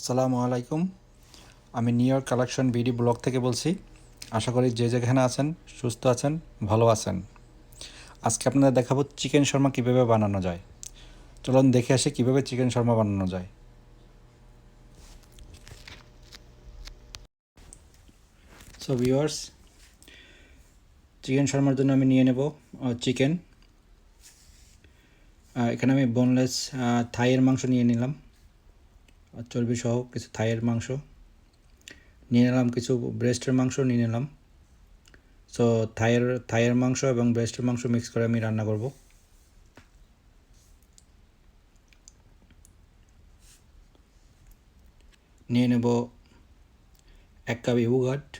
আসসালামু আলাইকুম। আমি New York collection BD blog থেকে বলছি, আশা করি যে যেখানে আছেন, সুস্থ আছেন, ভালো আছেন। আজকে আপনাদের দেখাবো চিকেন শর্মা কীভাবে বানানো যায়। চলুন দেখে আসি কীভাবে চিকেন শর্মা বানানো যায়। সো ভিউয়ার্স চিকেন শর্মার জন্য আমি নিয়ে নেব চিকেন। এখানে আমি বোনলেস থাইয়ের মাংস নিয়ে নিলাম। চর্বি সহ কিছু থাইয়ের মাংস। নিয়ে নিলাম কিছু ব্রেস্টের মাংস, নিয়ে নিলাম। সো থাইয়ের থাইয়ের মাংস এবং ব্রেস্টের মাংস মিক্স করে আমি রান্না করব। নিয়ে নেব এক কাপ ইউগার্ট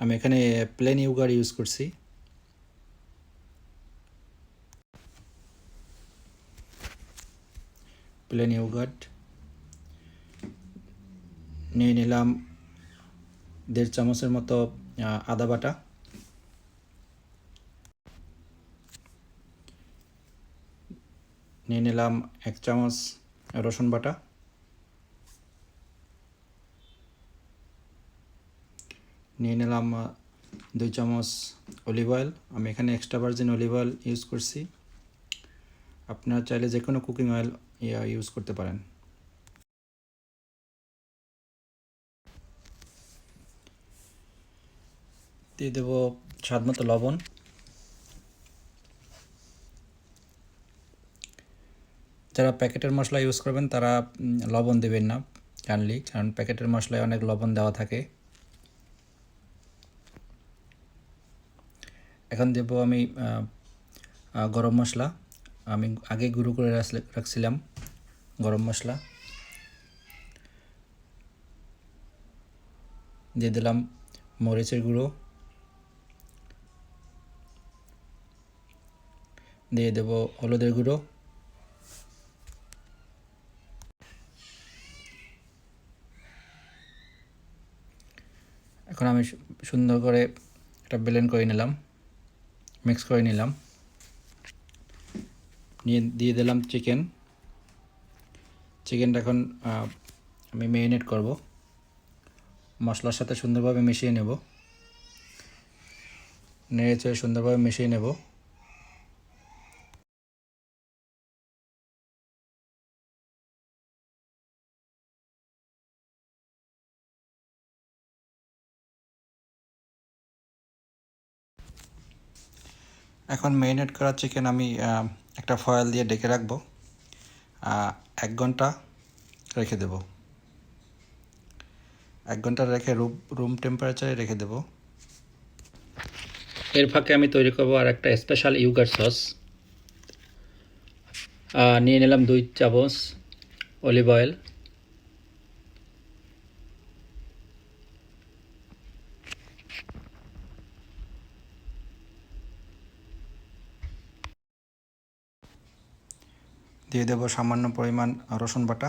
আমি এখানে প্লেন ইউগার্ট ইউজ করছি। প্লেন ইউগার্ট নিয়ে নিলাম দেড় চামচের মতো আদা বাটা। নিয়ে নিলাম এক চামচ রসুন বাটা। নিয়ে নিলাম দুই চামচ অলিভ অয়েল। আমি এখানে extra virgin olive oil use করছি। আপনারা চাইলে যে কোনো কুকিং অয়েল ইউজ করতে পারেন। দিয়ে দেব স্বাদ মতো লবণ। যারা প্যাকেটের মশলা ইউজ করবেন, তারা লবণ দেবেন না জানলি কারণ প্যাকেটের মশলায় অনেক লবণ দেওয়া থাকে। এখন দেব আমি গরম মশলা। আমি আগে গুঁড়ো করে রাখছিলাম গরম মশলা। দিয়ে দিলাম মরিচের গুঁড়ো। দিয়ে দেব হলুদের গুঁড়ো। এখন আমি সুন্দর করে একটা ব্লেন্ড করে নিলাম মিক্স করে নিলাম। নিয়ে দিয়ে দিলাম চিকেন চিকেনটা এখন আমি মেরিনেট করব। মশলার সাথে সুন্দরভাবে মিশিয়ে নেব। নেড়ে চেড়ে সুন্দরভাবে মিশিয়ে নেব। এখন মেরিনেট করা চিকেন আমি একটা ফয়েল দিয়ে ডেকে রাখব। এক ঘণ্টা রেখে দেব। এক ঘণ্টা রেখে রুম রুম টেম্পারেচারে রেখে দেব। এর ফাঁকে আমি তৈরি করব আর একটা স্পেশাল ইউগার সস নিয়ে নিলাম দুই চামচ অলিভ অয়েল দিয়ে দেব সামান্য পরিমাণ রসুন বাটা।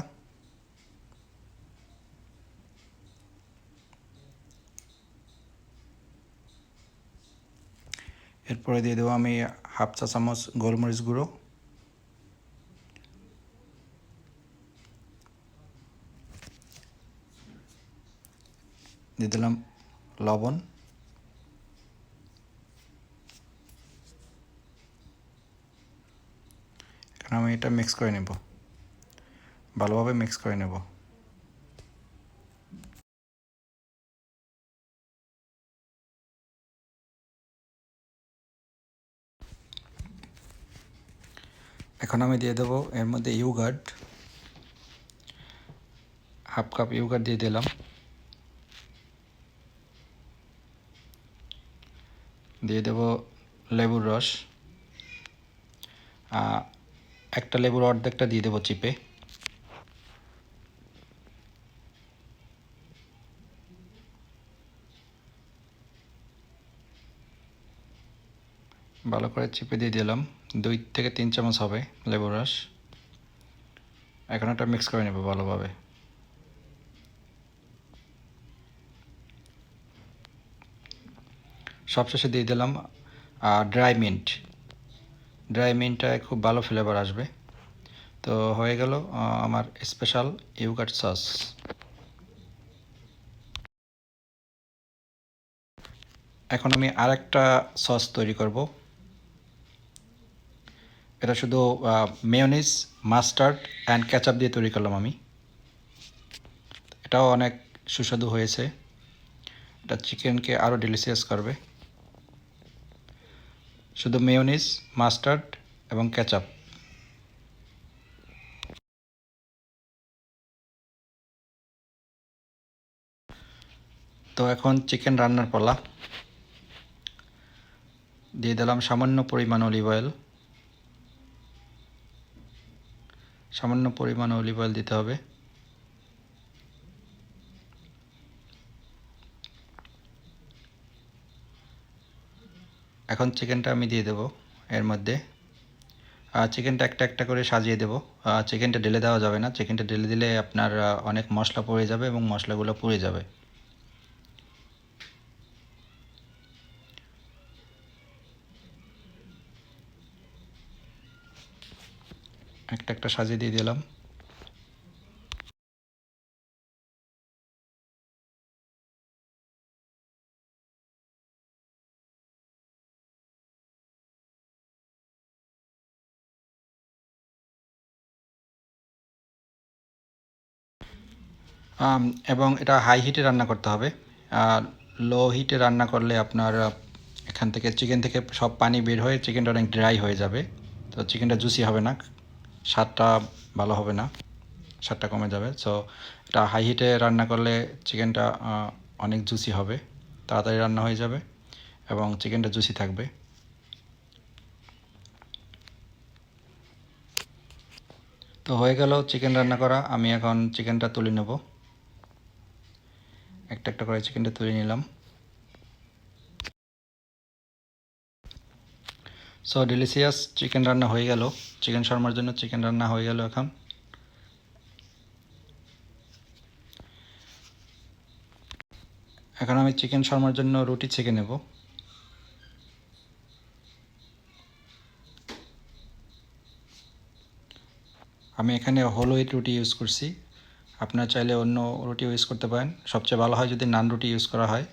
এরপরে দিয়ে দেবো আমি হাফ চা চামচ গোলমরিচ গুঁড়ো। দিয়ে দিলাম লবণ। আমি এটা মিক্স করে নেব। ভালোভাবে মিক্স করে নেব। এখন আমি দিয়ে দেবো এর মধ্যে ইউগার্ড হাফ কাপ ইউগার্ড দিয়ে দিলাম। দিয়ে দেব লেবুর রস একটা লেবুর অর্ধেকটা দিয়ে দেবো চিপে। ভালো করে চিপে দিয়ে দিলাম। দুই থেকে তিন চামচ হবে লেবুর রস। এখন একটা মিক্স করে নেব ভালোভাবে। সবশেষে দিয়ে দিলাম ড্রাই মিন্ট ড্রাই মিনটায় খুব ভালো ফ্লেভার আসবে। তো হয়ে গেল আমার স্পেশাল ইউকাট সস এখন আমি আরেকটা সস তৈরি করব। এটা শুধু মেয়নিস মাস্টার্ড অ্যান্ড ক্যাচআপ দিয়ে তৈরি করলাম আমি। এটাও অনেক সুস্বাদু হয়েছে। এটা চিকেনকে আরও ডেলিসিয়াস করবে। শুধু মেয়নিজ, মাস্টার্ড এবং ক্যাচআপ তো এখন চিকেন রান্নার পালা। দিয়ে দিলাম সামান্য পরিমাণ অলিভ অয়েল। সামান্য পরিমাণ অলিভ অয়েল দিতে হবে। এখন চিকেনটা আমি দিয়ে দেবো এর মধ্যে। চিকেনটা একটা একটা করে সাজিয়ে দেবো। চিকেনটা ঢেলে দেওয়া যাবে না। চিকেনটা ঢেলে দিলে আপনার অনেক মশলা পড়ে যাবে এবং মশলাগুলো পুড়ে যাবে। একটা একটা সাজিয়ে দিয়ে দিলাম। এবং এটা হাই হিটে রান্না করতে হবে। লো হিটে রান্না করলে আপনার এখান থেকে চিকেন থেকে সব পানি বের হয়ে চিকেনটা অনেক ড্রাই হয়ে যাবে। তো চিকেনটা জুসি হবে না, স্বাদটা ভালো হবে না, স্বাদটা কমে যাবে। সো এটা হাই হিটে রান্না করলে চিকেনটা অনেক জুসি হবে, তাড়াতাড়ি রান্না হয়ে যাবে এবং চিকেনটা জুসি থাকবে। তো হয়ে গেল চিকেন রান্না করা। আমি এখন চিকেনটা তুলে নেব। একটা একটা করে চিকেনটা তুলে নিলাম। সো ডেলিসিয়াস চিকেন রান্না হয়ে গেল। চিকেন শর্মার জন্য চিকেন রান্না হয়ে গেল এখন। এখন আমি চিকেন শর্মার জন্য রুটি ছেঁকে নেব। আমি এখানে হোল হুইট রুটি ইউজ করছি। আপনার চাইলে অন্য রুটি ইউজ করতে পারেন। সবচেয়ে ভালো হয় যদি নান রুটি ইউজ করা হয়।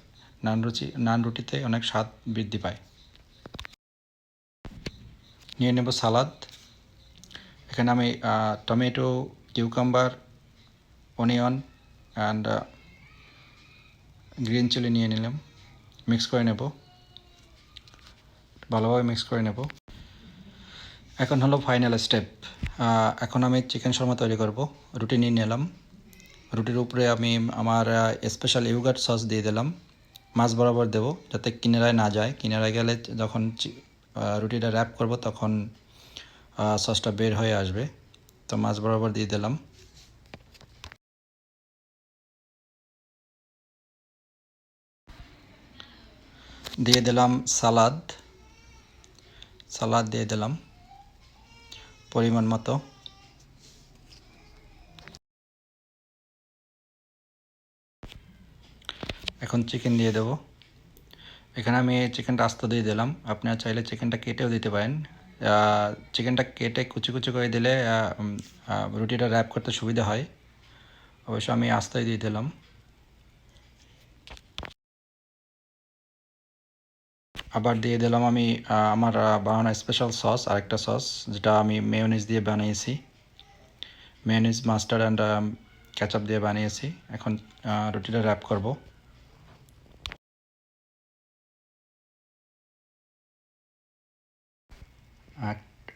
নান রুচি, নান রুটিতে অনেক স্বাদ বৃদ্ধি পায়। নিয়ে নেব সালাদ। এখানে আমি tomato, cucumber, onion and green chilli নিয়ে নিলাম। মিক্স করে নেব। ভালোভাবে মিক্স করে নেব। এখন হলো ফাইনাল স্টেপ। এখন আমি চিকেন শর্মা তৈরি করব। রুটি নিয়ে নিলাম। রুটির উপরে আমি আমার স্পেশাল ইউগার্ট সস দিয়ে দিলাম। মাছ বরাবর দেবো, যাতে কিনারায় না যায়। কিনারায় গেলে যখন রুটিটা র্যাপ করব তখন সসটা বের হয়ে আসবে। তো মাছ বরাবর দিয়ে দিলাম। দিয়ে দিলাম সালাদ। সালাদ দিয়ে দিলাম। পরিমাণ মতো। এখন চিকেন দিয়ে দেব। এখানে আমি চিকেনটা আস্ত দিয়ে দিলাম। আপনারা চাইলে চিকেনটা কেটেও দিতে পারেন। চিকেনটা কেটে কুচি কুচি করে দিলে রুটিটা র্যাপ করতে সুবিধা হয়। অবশ্য আমি আস্তায় দিয়ে দিলাম। আবার দিয়ে দিলাম আমি আমার বানানো স্পেশাল সস আরেকটা সস যেটা আমি মেয়নিজ দিয়ে বানিয়েছি। মেয়নিজ মাস্টার্ড অ্যান্ড ক্যাচআপ দিয়ে বানিয়েছি। এখন রুটিটা র্যাপ করব।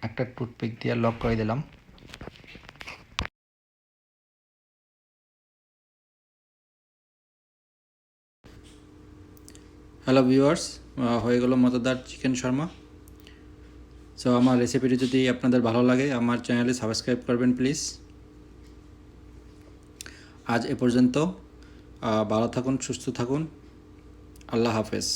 একটা টুথপিক দিয়ে লক করে দিলাম। হ্যালো ভিউয়ার্স হয়ে গেল মজাদার চিকেন শর্মা। সো আমার রেসিপিটি যদি আপনাদের ভালো লাগে, আমার চ্যানেলে সাবস্ক্রাইব করবেন প্লিজ আজ এ পর্যন্ত ভালো থাকুন, সুস্থ থাকুন। আল্লাহ হাফেজ।